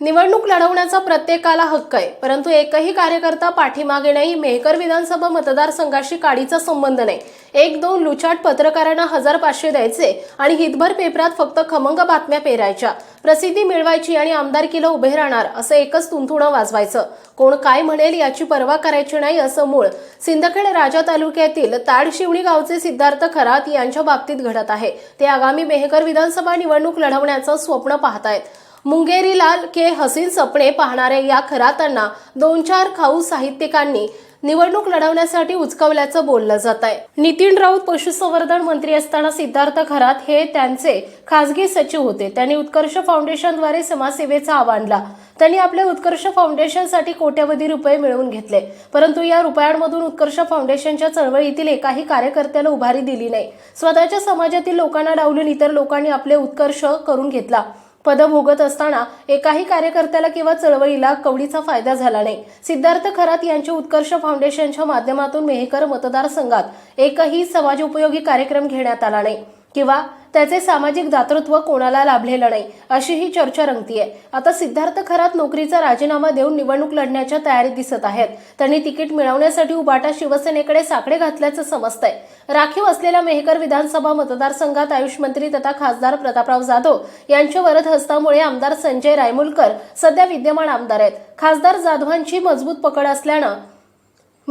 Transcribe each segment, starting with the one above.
निवडणूक लढवण्याचा प्रत्येकाला हक्क आहे. परंतु एकही कार्यकर्ता पाठीमागे नाही मेहकर विधानसभा मतदारसंघाशी काडीचा संबंध नाही. एक दोन लुचाट पत्रकारांना हजार पाचशे द्यायचे आणि हितभर पेपरात फक्त खमंग बातम्या पेरायच्या. प्रसिद्धी मिळवायची आणि आमदारकीला उभे राहणार असं एकच तुंथुणं वाजवायचं. कोण काय म्हणेल याची पर्वा करायची नाही असं मूळ. सिंदखेड राजा तालुक्यातील ताडशिवणी गावचे सिद्धार्थ खरात यांच्या बाबतीत घडत आहे. ते आगामी मेहकर विधानसभा निवडणूक लढवण्याचं स्वप्न पाहतायत. मुंगेरीलाल के हसीन सपणे पाहणाऱ्या या खरातांना दोन चार खाऊ साहित्यिकांनी निवडणूक लढवण्यासाठी उचकवल्याचं बोललं जात आहे. नितीन राऊत पशुसंवर्धन मंत्री असताना सिद्धार्थ खरात हे त्यांचे खासगी सचिव होते. त्यांनी उत्कर्ष फाउंडेशनद्वारे समाजसेवेचा आव्हानला त्यांनी आपले उत्कर्ष फाउंडेशनसाठी कोट्यवधी रुपये मिळवून घेतले. परंतु या रुपयांमधून उत्कर्ष फाउंडेशनच्या चळवळीतील एकाही कार्यकर्त्याला उभारी दिली नाही. स्वतःच्या समाजातील लोकांना डावलून इतर लोकांनी आपले उत्कर्ष करून घेतला. पद भोगत असताना एकाही कार्यकर्त्याला किंवा चळवळीला कवडीचा फायदा झाला नाही. सिद्धार्थ खरात यांच्या उत्कर्ष फाउंडेशनच्या माध्यमातून मेहकर मतदारसंघात एकही समाजोपयोगी कार्यक्रम घेण्यात आला नाही. किंवा त्याचे सामाजिक दातृत्व कोणाला लाभलेलं नाही? अशी ही चर्चा रंगतीये. आता सिद्धार्थ खरात नोकरीचा राजीनामा देऊन निवडणूक लढण्याच्या तयारीत दिसत आहेत. त्यांनी तिकीट मिळवण्यासाठी उबाटा शिवसेनेकडे साकडे घातल्याचं समजतंय. राखीव असलेल्या मेहकर विधानसभा मतदारसंघात आयुष मंत्री तथा खासदार प्रतापराव जाधव यांच्या वरद हस्तामुळे आमदार संजय रायमुलकर सध्या विद्यमान आमदार आहेत. खासदार जाधवांची मजबूत पकड असल्यानं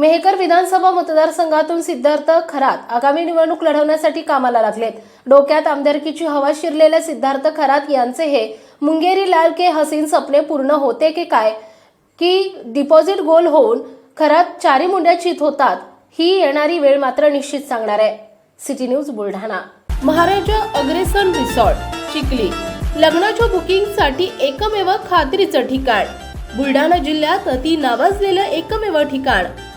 मेहकर विधानसभा मतदारसंघातून सिद्धार्थ खरात आगामी निवडणूक लढवण्यासाठी कामाला लागलेत. डोक्यात आमदारकीची हवा शिरलेल्या सिद्धार्थ खरात यांचे हे मुंगेरी लाल के हसीन सपने पूर्ण होते की काय? की डिपॉझिट गोल होऊन खरात चारी मुंड्या चित होतात ही येणारी वेळ मात्र निश्चित सांगणार आहे. City news Buldhana. Maharaja Agrasen resort Chikhli. लग्नाच्या बुकिंगसाठी एकमेव खात्रीचं ठिकाण. बुलढाणा जिल्ह्यात अति नावाजलेलं एकमेव ठिकाण.